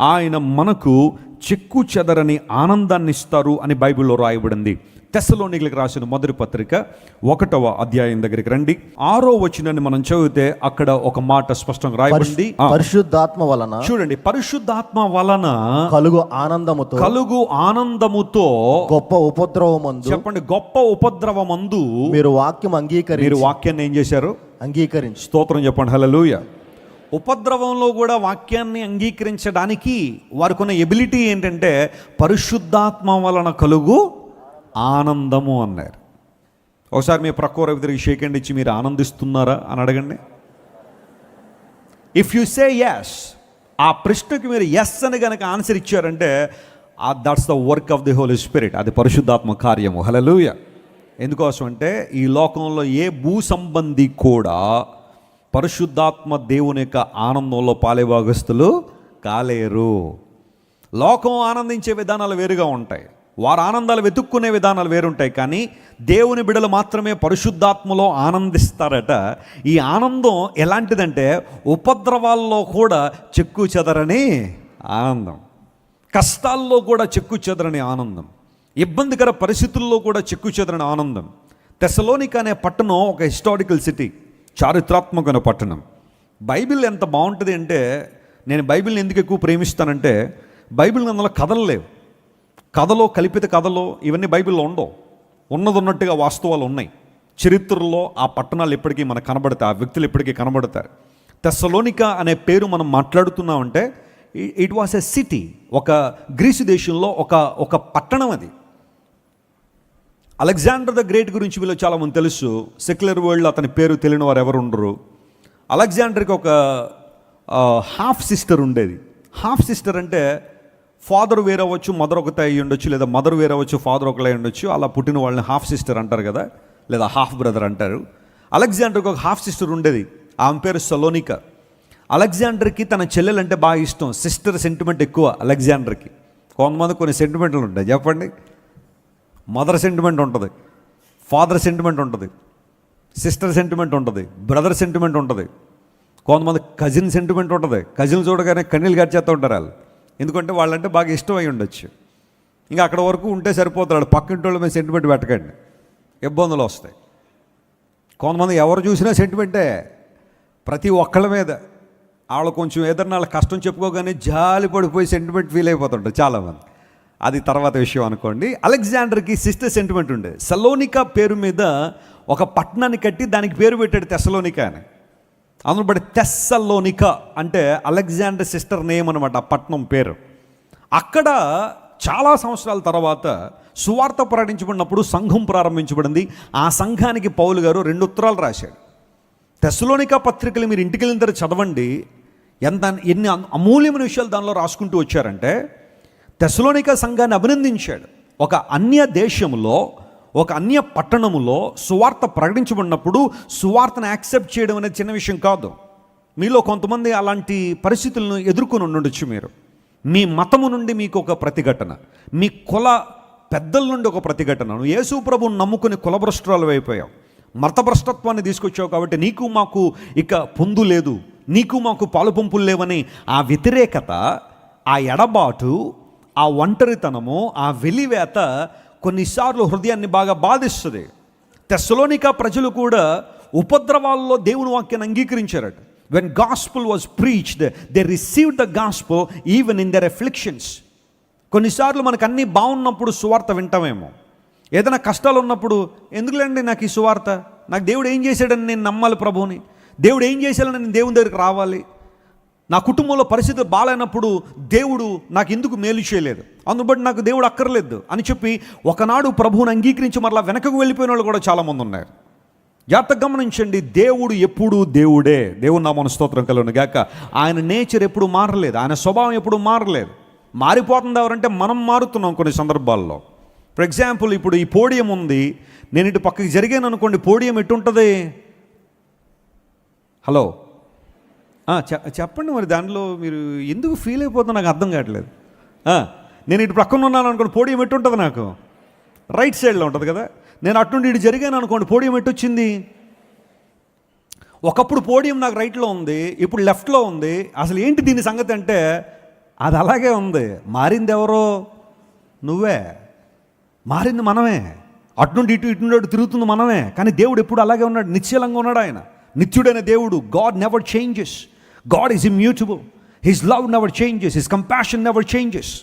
ఆయన మనకు చెక్కు చెదరని ఆనందాన్ని ఇస్తారు అని బైబిల్లో రాయబడింది. తెస్సలోనికులకు రాసిన మొదటి పత్రిక ఒకటవ అధ్యాయం దగ్గరికి రండి. ఆరో వచ్చినని మనం చదివితే అక్కడ ఒక మాట స్పష్టంగా రాయబడింది. పరిశుద్ధాత్మ వలన చూడండి పరిశుద్ధాత్మ వలన కలుగు ఆనందముతో కలుగు ఆనందముతో గొప్ప ఉపద్రవమందు చెప్పండి గొప్ప ఉపద్రవమందు మీరు వాక్యం అంగీకరి మీరు వాక్యాన్ని ఏం చేశారు? అంగీకరించి స్తోత్రం చెప్పండి హల్లెలూయ. ఉపద్రవంలో కూడా వాక్యాన్ని అంగీకరించడానికి వారికి ఉన్న ఎబిలిటీ ఏంటంటే పరిశుద్ధాత్మ వలన కలుగు ఆనందము అన్నారు. ఒకసారి మీ ప్రక్క తిరిగి షేక్ అండ్ ఇచ్చి మీరు ఆనందిస్తున్నారా అని అడగండి. ఇఫ్ యు సే ఎస్ ఆ ప్రశ్నకి మీరు ఎస్ అని కనుక ఆన్సర్ ఇచ్చారంటే that's the work of the holy spirit అది పరిశుద్ధాత్మ కార్యము. హలలుయ ఎందుకోసం అంటే ఈ లోకంలో ఏ భూ సంబంధి కూడా పరిశుద్ధాత్మ దేవుని యొక్క ఆనందంలో పాలేభాగస్తులు కాలేరు. లోకం ఆనందించే విధానాలు వేరుగా ఉంటాయి. వారు ఆనందాలు వెతుక్కునే విధానాలు వేరుంటాయి. కానీ దేవుని బిడలు మాత్రమే పరిశుద్ధాత్మలో ఆనందిస్తారట. ఈ ఆనందం ఎలాంటిదంటే ఉపద్రవాల్లో కూడా చెక్కు చెదరని ఆనందం. కష్టాల్లో కూడా చెక్కు చెదరని ఆనందం. ఇబ్బందికర పరిస్థితుల్లో కూడా చెక్కు చెదరని ఆనందం. తెసలోనిక అనే పట్టణం ఒక హిస్టారికల్ సిటీ. చారిత్రాత్మకమైన పట్టణం. బైబిల్ ఎంత బాగుంటుంది అంటే నేను బైబిల్ని ఎందుకు ఎక్కువ ప్రేమిస్తానంటే బైబిల్ అందులో కథలు లేవు. కథలో కల్పిత కథలో ఇవన్నీ బైబిల్లో ఉండవు. ఉన్నది ఉన్నట్టుగా వాస్తవాలు ఉన్నాయి. చరిత్రలో ఆ పట్టణాలు ఎప్పటికీ మనకు కనబడతాయి ఆ వ్యక్తులు ఎప్పటికీ కనబడతారు. తెస్సలోనిక అనే పేరు మనం మాట్లాడుతున్నామంటే ఇట్ వాస్ ఎ సిటీ ఒక గ్రీసు దేశంలో ఒక ఒక పట్టణం అది. అలెగ్జాండర్ ద గ్రేట్ గురించి వీళ్ళు చాలామంది తెలుసు. సెక్యులర్ వరల్డ్ అతని పేరు తెలియని వారు ఎవరు ఉండరు. అలెగ్జాండర్కి ఒక హాఫ్ సిస్టర్ ఉండేది. హాఫ్ సిస్టర్ అంటే ఫాదర్ వేరవచ్చు మదర్ ఒకతే అయ్యి ఉండొచ్చు లేదా మదర్ వేరవచ్చు ఫాదర్ ఒకలే ఉండొచ్చు. అలా పుట్టిన వాళ్ళని హాఫ్ సిస్టర్ అంటారు కదా లేదా హాఫ్ బ్రదర్ అంటారు. అలెగ్జాండర్కి ఒక హాఫ్ సిస్టర్ ఉండేది. ఆమె పేరు సలోనిక. అలెగ్జాండర్కి తన చెల్లెలంటే బాగా ఇష్టం. సిస్టర్ సెంటిమెంట్ ఎక్కువ అలెగ్జాండర్కి. కొంతమంది కొన్ని సెంటిమెంట్లు ఉంటాయి. చెప్పండి. మదర్ సెంటిమెంట్ ఉంటుంది ఫాదర్ సెంటిమెంట్ ఉంటుంది సిస్టర్ సెంటిమెంట్ ఉంటుంది బ్రదర్ సెంటిమెంట్ ఉంటుంది. కొంతమంది కజిన్ సెంటిమెంట్ ఉంటుంది కజిన్ చూడగానే కన్నీళ్ళు గడిచేస్తూ ఉంటారు వాళ్ళు. ఎందుకంటే వాళ్ళంటే బాగా ఇష్టం అయి ఉండొచ్చు. ఇంకా అక్కడ వరకు ఉంటే సరిపోతాడు పక్కింటి వాళ్ళ మీద సెంటిమెంట్ పెట్టకండి. ఇబ్బందులు వస్తాయి. కొంతమంది ఎవరు చూసినా సెంటిమెంటే ప్రతి ఒక్కళ్ళ మీద. వాళ్ళు కొంచెం ఏదన్నా వాళ్ళ కష్టం చెప్పుకోగానే జాలి పడిపోయి సెంటిమెంట్ ఫీల్ అయిపోతుంటారు చాలామంది. అది తర్వాత విషయం అనుకోండి. అలెగ్జాండర్కి సిస్టర్ సెంటిమెంట్ ఉండే. సలోనికా పేరు మీద ఒక పట్టణాన్ని కట్టి దానికి పేరు పెట్టాడు తెస్సలోనికా అని. అందులో బట్టి తెస్సలోనిక అంటే అలెగ్జాండర్ సిస్టర్ నేమ్ అనమాట ఆ పట్టణం పేరు. అక్కడ చాలా సంవత్సరాల తర్వాత సువార్త ప్రకటించబడినప్పుడు సంఘం ప్రారంభించబడింది. ఆ సంఘానికి పౌలు గారు రెండు ఉత్తరాలు రాశాడు. తెస్సలోనికా పత్రికలు మీరు ఇంటికి వెళ్ళిన తర్వాత చదవండి. ఎంత ఎన్ని అమూల్యమైన విషయాలు దానిలో రాసుకుంటూ వచ్చారంటే తెసలోనిక సంఘాన్ని అభినందించాడు. ఒక అన్య దేశంలో ఒక అన్య పట్టణములో సువార్త ప్రకటించబడినప్పుడు సువార్తను యాక్సెప్ట్ చేయడం అనేది చిన్న విషయం కాదు. మీలో కొంతమంది అలాంటి పరిస్థితులను ఎదుర్కొని ఉండొచ్చు మీరు. మీ మతము నుండి మీకు ఒక ప్రతిఘటన మీ కుల పెద్దల నుండి ఒక ప్రతిఘటన. నువ్వు యేసు ప్రభువును నమ్ముకుని కులభ్రష్టురాలు అయిపోయావు. మతభ్రష్టత్వాన్ని తీసుకొచ్చావు కాబట్టి నీకు మాకు ఇక పొందు లేదు నీకు మాకు పాలు పంపులు లేవని ఆ వ్యతిరేకత ఆ ఎడబాటు ఆ ఒంటరితనము ఆ వెలివేత కొన్నిసార్లు హృదయాన్ని బాగా బాధిస్తుంది. తెస్సలోనిక ప్రజలు కూడా ఉపద్రవాల్లో దేవుని వాక్యాన్ని అంగీకరించారట. When gospel was preached they receive the gospel even in their afflictions కొన్నిసార్లు మనకు అన్నీ బాగున్నప్పుడు సువార్త వింటామేమో. ఏదైనా కష్టాలు ఉన్నప్పుడు ఎందుకులేండి నాకు ఈ సువార్త? నాకు దేవుడు ఏం చేశాడని నేను నమ్మాలి ప్రభుని దేవుడు ఏం చేశాడని నేను దేవుని దగ్గరికి రావాలి? నా కుటుంబంలో పరిస్థితి బాగాలేనప్పుడు దేవుడు నాకు ఎందుకు మేలు చేయలేదు? అందుబట్టి నాకు దేవుడు అక్కర్లేదు అని చెప్పి ఒకనాడు ప్రభువుని అంగీకరించి మరలా వెనకకు వెళ్ళిపోయిన వాళ్ళు కూడా చాలామంది ఉన్నారు. జాగ్రత్త గమనించండి దేవుడు ఎప్పుడు దేవుడే. దేవుడు నా మన స్తోత్రం కలను గాక. ఆయన నేచర్ ఎప్పుడు మారలేదు ఆయన స్వభావం ఎప్పుడు మారలేదు. మారిపోతుంది ఎవరంటే మనం మారుతున్నాం కొన్ని సందర్భాల్లో. ఫర్ ఎగ్జాంపుల్ ఇప్పుడు ఈ పోడియం ఉంది. నేను ఇటు పక్కకి జరిగాను అనుకోండి పోడియం ఎటుంటుంది హలో చెప్పండి మరి దాంట్లో మీరు ఎందుకు ఫీల్ అయిపోతుందో నాకు అర్థం కావట్లేదు. నేను ఇటు పక్కన ఉన్నాను అనుకోండి పోడియం ఎట్టు ఉంటుంది నాకు? రైట్ సైడ్లో ఉంటుంది కదా. నేను అటుండి ఇటు జరిగాను అనుకోండి పోడియం ఎట్టు వచ్చింది? ఒకప్పుడు పోడియం నాకు రైట్లో ఉంది ఇప్పుడు లెఫ్ట్లో ఉంది. అసలు ఏంటి దీని సంగతి అంటే అది అలాగే ఉంది. మారింది ఎవరో? నువ్వే. మారింది మనమే. అటునుండి ఇటు ఇటు నుండి అటు తిరుగుతుంది మనమే. కానీ దేవుడు ఎప్పుడు అలాగే ఉన్నాడు? నిశ్చలంగా ఉన్నాడు ఆయన. నిత్యుడైన దేవుడు. God never changes God is immutable his love never changes his compassion never changes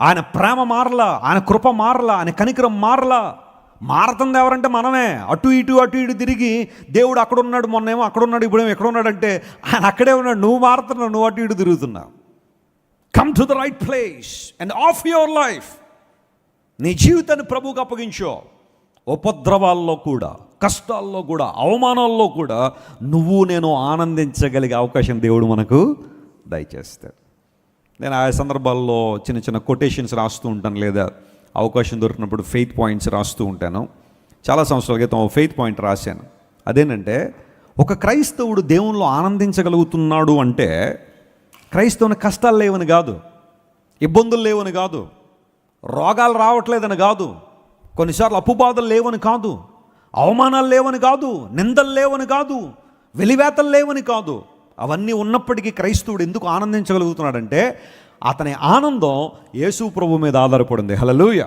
ఆయన ప్రేమ మారలా ఆయన కృప మారలా ఆయన కనికరం మారలా. మారుతుంది ఎవరంటే మనమే. అటు ఇటు అటు ఇటు తిరిగి దేవుడు అక్కడ ఉన్నాడు మొన్నేమో అక్కడ ఉన్నాడు ఇప్పుడేమో ఎక్కడ ఉన్నాడంటే ఆయన అక్కడే ఉన్నాడు. నువ్వు మారుతున్నావు నువ్వు అటు ఇటు తిరుగుతున్నావు. Come to the right place and of your life నీ జీవితాన్ని ప్రభువుకి అప్పగించో. ఉపద్రవాల్లో కూడా. కష్టాల్లో కూడా అవమానాల్లో కూడా నువ్వు నేను ఆనందించగలిగే అవకాశం దేవుడు మనకు దయచేస్తాడు. నేను ఆ సందర్భాల్లో చిన్న చిన్న కొటేషన్స్ రాస్తూ ఉంటాను లేదా అవకాశం దొరికినప్పుడు ఫెయిత్ పాయింట్స్ రాస్తూ ఉంటాను. చాలా సంవత్సరాల క్రితం ఫెయిత్ పాయింట్ రాశాను. అదేంటంటే ఒక క్రైస్తవుడు దేవునిలో ఆనందించగలుగుతున్నాడు అంటే క్రైస్తవుని కష్టాలు లేవని కాదు ఇబ్బందులు లేవని కాదు రోగాలు రావట్లేదని కాదు కొన్నిసార్లు అప్పుబాధలు లేవని కాదు అవమానాలు లేవని కాదు నిందలు లేవని కాదు వెలివేతలు లేవని కాదు. అవన్నీ ఉన్నప్పటికీ క్రైస్తవుడు ఎందుకు ఆనందించగలుగుతున్నాడంటే అతని ఆనందం యేసు ప్రభు మీద ఆధారపడింది. హలలుయ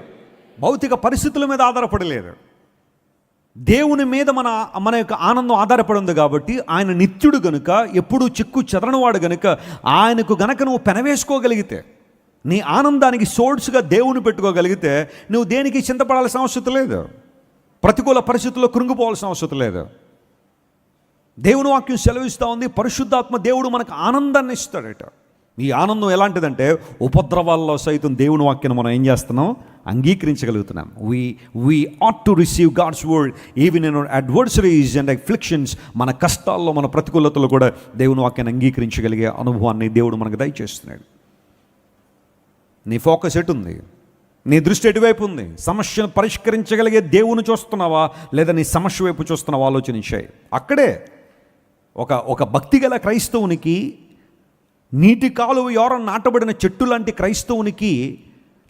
భౌతిక పరిస్థితుల మీద ఆధారపడలేదు. దేవుని మీద మన మన యొక్క ఆనందం ఆధారపడి ఉంది కాబట్టి ఆయన నిత్యుడు గనుక ఎప్పుడూ చిక్కు చెదరనివాడు గనుక ఆయనకు గనక నువ్వు పెనవేసుకోగలిగితే నీ ఆనందానికి సోర్స్గా దేవుని పెట్టుకోగలిగితే నువ్వు దేనికి చింతపడాల్సిన అవసరం లేదు. ప్రతికూల పరిస్థితుల్లో కృంగిపోవాల్సిన అవసరం లేదు. దేవుని వాక్యం సెలవిస్తూ ఉంది. పరిశుద్ధాత్మ దేవుడు మనకు ఆనందాన్ని ఇస్తాడట. ఈ ఆనందం ఎలాంటిదంటే ఉపద్రవాల్లో సైతం దేవుని వాక్యం మనం ఏం చేస్తున్నాం? అంగీకరించగలుగుతున్నాం. We we ought to receive God's word even in adversaries and afflictions మన కష్టాల్లో మన ప్రతికూలతలు కూడా దేవుని వాక్యాన్ని అంగీకరించగలిగే అనుభవాన్ని దేవుడు మనకు దయచేస్తున్నాడు. నీ ఫోకస్ ఎటుంది? నీ దృష్టి ఎటువైపు ఉంది? సమస్యను పరిష్కరించగలిగే దేవుని చూస్తున్నావా? లేదా నీ సమస్య వైపు చూస్తున్నావా? ఆలోచించాయి అక్కడే ఒక ఒక భక్తి గల క్రైస్తవునికి నీటి కాలువ ఎవరో నాటబడిన చెట్టు లాంటి క్రైస్తవునికి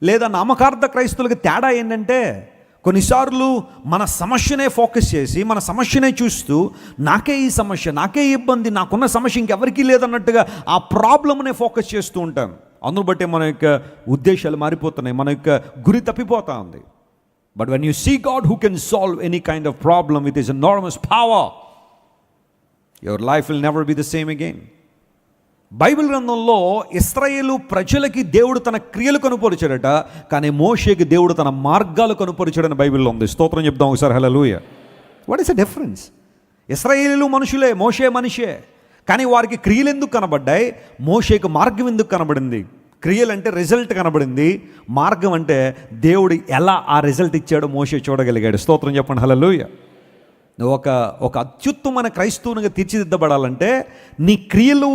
లేదా నామకార్థ క్రైస్తవులకి తేడా ఏంటంటే కొన్నిసార్లు మన సమస్యనే ఫోకస్ చేసి మన సమస్యనే చూస్తూ నాకే ఈ సమస్య నాకే ఈ ఇబ్బంది నాకున్న సమస్య ఇంకెవరికీ లేదన్నట్టుగా ఆ ప్రాబ్లమ్నే ఫోకస్ చేస్తూ ఉంటాను అందును బట్టి మన యొక్క ఉద్దేశాలు మారిపోతున్నాయి మన యొక్క గురి తప్పిపోతా ఉంది. But when you see God who can solve any kind of problem with his enormous power your life will never be the same again Bible గ్రంథంలో ఇస్రాయేలు ప్రజలకి దేవుడు తన క్రియలు కనుపరిచాడట కానీ మోషేకి దేవుడు తన మార్గాలు కనుపరిచాడని బైబిల్లో ఉంది. స్తోత్రం చెప్దాం ఒకసారి. Hallelujah what is the difference ఇస్రాయేలీలు మనుషులే మోషే మనిషే. కానీ వారికి క్రియలు ఎందుకు కనబడ్డాయి? మోషేకు మార్గం ఎందుకు కనబడింది? క్రియలు అంటే రిజల్ట్ కనబడింది. మార్గం అంటే దేవుడు ఎలా ఆ రిజల్ట్ ఇచ్చాడో మోషే చూడగలిగాడు. స్తోత్రం చెప్పండి. హలలుయ ఒక ఒక అత్యుత్తమైన క్రైస్తవునిగా తీర్చిదిద్దబడాలంటే నీ క్రియలు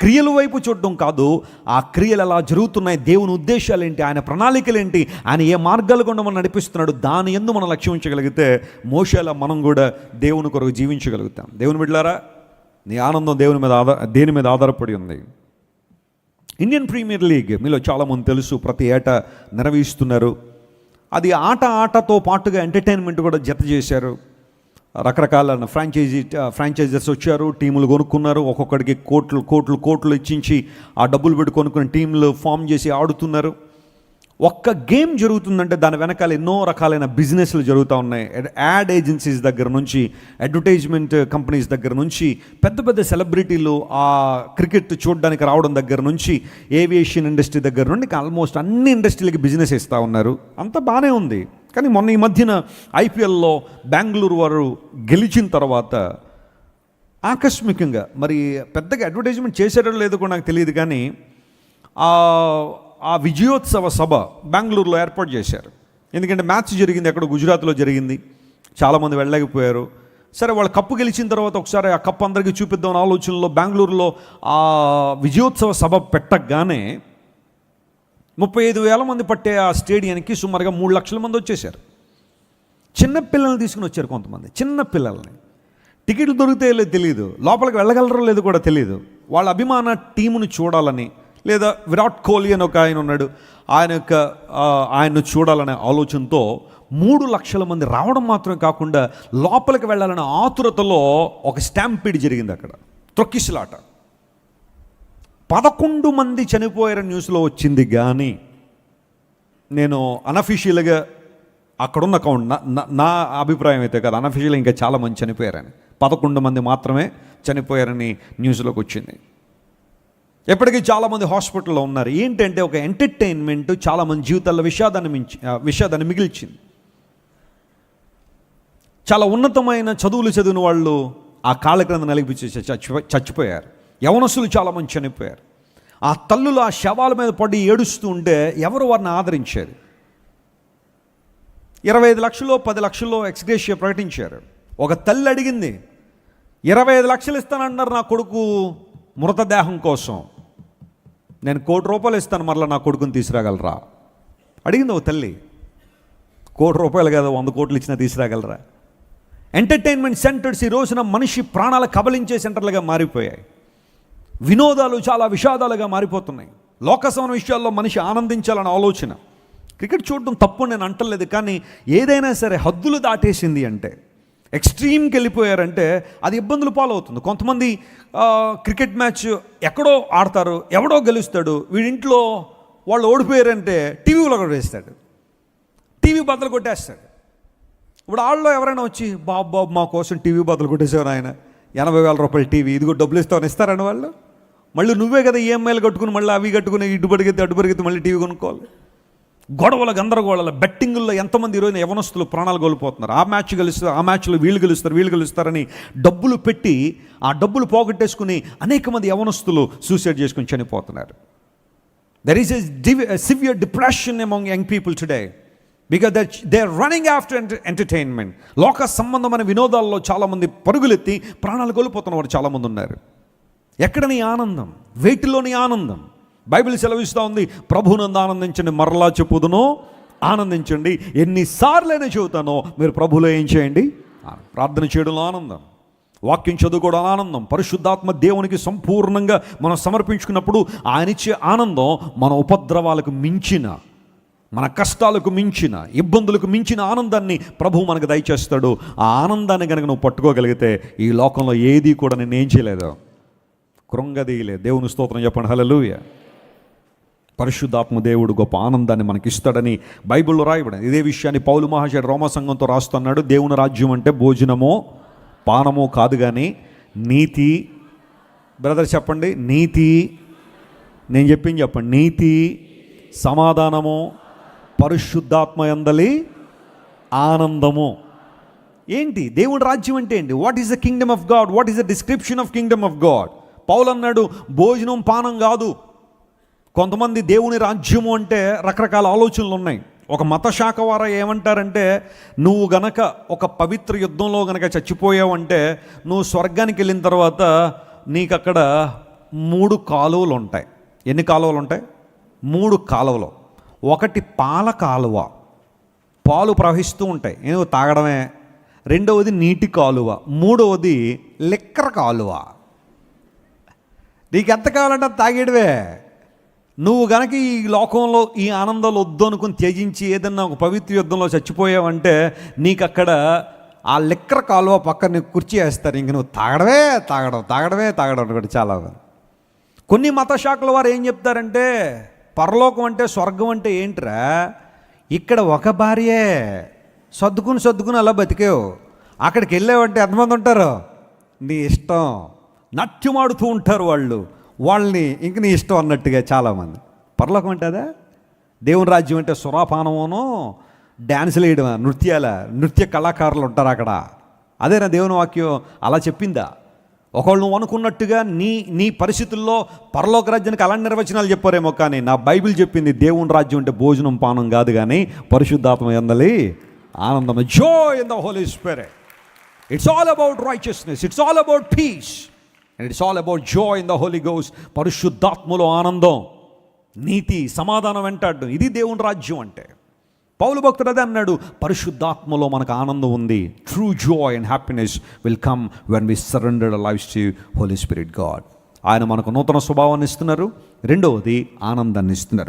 క్రియల వైపు చూడడం కాదు ఆ క్రియలు ఎలా జరుగుతున్నాయి దేవుని ఉద్దేశాలు ఏంటి ఆయన ప్రణాళికలు ఏంటి ఆయన ఏ మార్గాలు గుండా మనం నడిపిస్తున్నాడు దాని ఎందు మనం లక్ష్యం ఉంచగలిగితే మోసేలా మనం కూడా దేవుని కొరకు జీవించగలుగుతాం. దేవుని బిడ్డారా నీ ఆనందం దేవుని మీద ఆధార దేని మీద ఆధారపడి ఉంది? ఇండియన్ ప్రీమియర్ లీగ్ మీలో చాలామంది తెలుసు ప్రతి ఏటా నిర్వహిస్తున్నారు అది ఆట ఆటతో పాటుగా ఎంటర్టైన్మెంట్ కూడా జత చేశారు. రకరకాల ఫ్రాంచైజీ ఫ్రాంచైజర్స్ వచ్చారు టీములు కొనుక్కున్నారు ఒక్కొక్కడికి కోట్లు కోట్లు కోట్లు ఇచ్చించి ఆ డబ్బులు పెట్టి కొనుక్కుని టీంలు ఫామ్ చేసి ఆడుతున్నారు. ఒక్క గేమ్ జరుగుతుందంటే దాని వెనకాల ఎన్నో రకాలైన బిజినెస్లు జరుగుతూ ఉన్నాయి. యాడ్ ఏజెన్సీస్ దగ్గర నుంచి అడ్వర్టైజ్మెంట్ కంపెనీస్ దగ్గర నుంచి పెద్ద పెద్ద సెలబ్రిటీలు ఆ క్రికెట్ చూడడానికి రావడం దగ్గర నుంచి ఏవియేషన్ ఇండస్ట్రీ దగ్గర నుండి ఆల్మోస్ట్ అన్ని ఇండస్ట్రీలకి బిజినెస్ ఇస్తూ ఉన్నారు. అంత బాగానే ఉంది. కానీ మొన్న ఈ మధ్యన ఐపీఎల్లో బెంగళూరు వారు గెలిచిన తర్వాత ఆకస్మికంగా మరి పెద్దగా అడ్వర్టైజ్మెంట్ చేసేటో లేదో కూడా నాకు తెలియదు కానీ ఆ విజయోత్సవ సభ బెంగళూరులో ఏర్పాటు చేశారు. ఎందుకంటే మ్యాచ్ జరిగింది ఎక్కడ గుజరాత్లో జరిగింది. చాలామంది వెళ్ళలేకపోయారు. సరే వాళ్ళు కప్పు గెలిచిన తర్వాత ఒకసారి ఆ కప్పు అందరికీ చూపిద్దాం ఆలోచనలో బెంగళూరులో ఆ విజయోత్సవ సభ పెట్టగానే ముప్పై ఐదు వేల మంది పట్టే ఆ స్టేడియానికి సుమారుగా మూడు లక్షల మంది వచ్చేసారు చిన్న పిల్లల్ని తీసుకుని వచ్చారు కొంతమంది చిన్న పిల్లల్ని. టికెట్లు దొరికితే లేదు తెలియదు లోపలికి వెళ్ళగలరో లేదు కూడా తెలియదు వాళ్ళ అభిమాన టీమును చూడాలని లేదా విరాట్ కోహ్లీ అని ఒక ఆయన ఉన్నాడు. ఆయన యొక్క ఆయన్ను చూడాలనే ఆలోచనతో మూడు లక్షల మంది రావడం మాత్రమే కాకుండా లోపలికి వెళ్ళాలనే ఆతురతలో ఒక స్టాంపీడ్ జరిగింది అక్కడ. త్రొక్కిసలాట. పదకొండు మంది చనిపోయారు న్యూస్లో వచ్చింది కానీ నేను అనఫిషియల్గా అక్కడున్న అకౌంట్ నా- నా- అభిప్రాయం అయితే కాదు అనఫీషియల్ ఇంకా చాలా మంది చనిపోయారని. పదకొండు మంది మాత్రమే చనిపోయారని న్యూస్లోకి వచ్చింది. ఎప్పటికీ చాలామంది హాస్పిటల్లో ఉన్నారు. ఏంటంటే ఒక ఎంటర్టైన్మెంట్ చాలామంది జీవితాల్లో విషాదాన్ని మించి విషాదాన్ని మిగిల్చింది. చాలా ఉన్నతమైన చదువులు చదివిన వాళ్ళు ఆ కాళ్ళ క్రింద నలిగిపించి చచ్చిపోయారు. యవనసులు చాలామంది చనిపోయారు. ఆ తల్లులు ఆ శవాల మీద పడి ఏడుస్తూ ఉంటే ఎవరు వారిని ఆదరించారు? ఇరవై ఐదు లక్షలు పది లక్షల్లో ఎక్స్గ్రేషియా ప్రకటించారు. ఒక తల్లి అడిగింది ఇరవై ఐదు లక్షలు ఇస్తానంటున్నారు నా కొడుకు మృతదేహం కోసం. నేను కోటి రూపాయలు ఇస్తాను మరలా నా కొడుకుని తీసుకురాగలరా? అడిగింది ఓ తల్లి. కోటి రూపాయలు కదా వంద కోట్లు ఇచ్చినా తీసుకురాగలరా? ఎంటర్టైన్మెంట్ సెంటర్స్ ఈ రోజున మనిషి ప్రాణాలు కబలించే సెంటర్లుగా మారిపోయాయి. వినోదాలు చాలా విషాదాలుగా మారిపోతున్నాయి. లోకసమైన విషయాల్లో మనిషి ఆనందించాలన్న ఆలోచన. క్రికెట్ చూడడం తప్పు నేను అంటలేదు కానీ ఏదైనా సరే హద్దులు దాటేసింది అంటే ఎక్స్ట్రీమ్కి వెళ్ళిపోయారంటే అది ఇబ్బందులు పాలవుతుంది. కొంతమంది క్రికెట్ మ్యాచ్ ఎక్కడో ఆడతారు ఎవడో గెలుస్తాడు వీడింట్లో వాళ్ళు ఓడిపోయారంటే టీవీలో కూడా వేస్తాడు. టీవీ బద్దలు కొట్టేస్తాడు. ఇప్పుడు వాళ్ళు ఎవరైనా వచ్చి బాబు బాబు మా కోసం టీవీ బదులు కొట్టేసేవారు ఆయన. ఎనభై వేల రూపాయల టీవీ ఇదిగో డబ్బులు ఇస్తామని ఇస్తారని వాళ్ళు? మళ్ళీ నువ్వే కదా ఈఎంఐలు కట్టుకుని మళ్ళీ అవి కట్టుకుని ఇటు పడిగితే అటు పడిగితే మళ్ళీ టీవీ కొనుక్కోవాలి. గొడవల గందరగోళాల బెట్టింగుల్లో ఎంతమంది ఈరోజు యవనస్తులు ప్రాణాలు కోల్పోతున్నారు? ఆ మ్యాచ్ గెలుస్తారు ఆ మ్యాచ్లో వీళ్ళు గెలుస్తారు వీళ్ళు గెలుస్తారని డబ్బులు పెట్టి ఆ డబ్బులు పోగొట్టేసుకుని అనేక మంది యవనస్తులు సూసైడ్ చేసుకుని చనిపోతున్నారు. There is a severe depression among young people today because that they are running after entertainment లోక సంబంధమైన వినోదాల్లో చాలామంది పరుగులెత్తి ప్రాణాలు కోల్పోతున్న వారు చాలామంది ఉన్నారు. ఎక్కడని ఆనందం? వేటిలోని ఆనందం? బైబిల్ సెలవిస్తూ ఉంది. ప్రభునందు ఆనందించండి మరలా చెప్పుదును. ఆనందించండి. ఎన్నిసార్లైనా చెబుతానో మీరు ప్రభులో ఏం చేయండి? ప్రార్థన చేయడంలో ఆనందం. వాక్యం చదువుకోవడం ఆనందం. పరిశుద్ధాత్మ దేవునికి సంపూర్ణంగా మనం సమర్పించుకున్నప్పుడు ఆయన ఇచ్చే ఆనందం మన ఉపద్రవాలకు మించిన మన కష్టాలకు మించిన ఇబ్బందులకు మించిన ఆనందాన్ని ప్రభువు మనకు దయచేస్తాడు. ఆ ఆనందాన్ని కనుక నువ్వు పట్టుకోగలిగితే ఈ లోకంలో ఏది కూడా నేను ఏం చేయలేదు. కృంగదీయలే దేవుని స్తోత్రం చెప్పండి. హల్లెలూయా. పరిశుద్ధాత్మ దేవుడు గొప్ప ఆనందాన్ని మనకి ఇస్తాడని బైబిల్లో రాయబడింది. ఇదే విషయాన్ని పౌలు మహాశయుడు రోమ సంఘంతో రాస్తున్నాడు. దేవుని రాజ్యం అంటే భోజనమో పానమో కాదు కానీ నీతి. బ్రదర్ చెప్పండి నీతి. నేను చెప్పింది చెప్పండి నీతి సమాధానము పరిశుద్ధాత్మ ఎందలి ఆనందము. ఏంటి? దేవుని రాజ్యం అంటే ఏంటి? What is the kingdom of God what is the description of kingdom of God Paul అన్నాడు భోజనం పానం కాదు. కొంతమంది దేవుని రాజ్యము అంటే రకరకాల ఆలోచనలు ఉన్నాయి. ఒక మత శాఖ వారు ఏమంటారంటే నువ్వు గనక ఒక పవిత్ర యుద్ధంలో గనక చచ్చిపోయావంటే నువ్వు స్వర్గానికి వెళ్ళిన తర్వాత నీకు అక్కడ మూడు కాలువలు ఉంటాయి. ఎన్ని కాలువలు ఉంటాయి? మూడు కాలువలు. ఒకటి పాల కాలువ. పాలు ప్రవహిస్తూ ఉంటాయి. ఏదో తాగడమే. రెండవది నీటి కాలువ. మూడవది లిక్కర కాలువ. నీకు ఎంత కావాలంటే అది నువ్వు గనక ఈ లోకంలో ఈ ఆనందాలు వద్దు అనుకుని త్యజించి ఏదన్నా ఒక పవిత్ర యుద్ధంలో చచ్చిపోయావంటే నీకు అక్కడ ఆ లిక్కర కాలువ పక్కన నీకు కుర్చీ వేస్తారు. ఇంక నువ్వు తాగడమే తాగడం తాగడమే తాగడం అనుకోండి చాలా కొన్ని మత శాఖల వారు ఏం చెప్తారంటే పరలోకం అంటే స్వర్గం అంటే ఏంట్రా? ఇక్కడ ఒక భార్యే సర్దుకుని సర్దుకుని అలా బతికేవు. అక్కడికి వెళ్ళావంటే ఎంతమంది ఉంటారు? నీ ఇష్టం. నత్యమాడుతూ ఉంటారు వాళ్ళు. వాళ్ళని ఇంక నీ ఇష్టం అన్నట్టుగా చాలామంది. పరలోకం అంటే అదే? దేవుని రాజ్యం అంటే సురాపానమును డ్యాన్సులు వేయడం నృత్యాల? నృత్య కళాకారులు ఉంటారు అక్కడ. అదేనా దేవుని వాక్యం? అలా చెప్పిందా? ఒకళ్ళు నువ్వు అనుకున్నట్టుగా నీ నీ పరిస్థితుల్లో పరలోక రాజ్యానికి అలాంటి నిర్వచనాలు చెప్పారేమో కానీ నా బైబిల్ చెప్పింది దేవుని రాజ్యం అంటే భోజనం పానం కాదు కానీ పరిశుద్ధాత్మ ఎందలి ఆనందం. Joy in the Holy Spirit it's all about righteousness it's all about peace and it's all about joy in the Holy goes పరిశుద్ధాత్మలో ఆనందం నీతి సమాధానం వెంటాడడం. ఇది దేవుని రాజ్యం అంటే. పౌలు భక్తుడు అదే అన్నాడు పరిశుద్ధాత్మలో మనకు ఆనందం ఉంది. True joy and happiness will come when we surrendered life to Holy Spirit God ఆయన మనకు నూతన స్వభావాన్ని ఇస్తున్నారు. రెండవది ఆనందాన్ని ఇస్తున్నారు.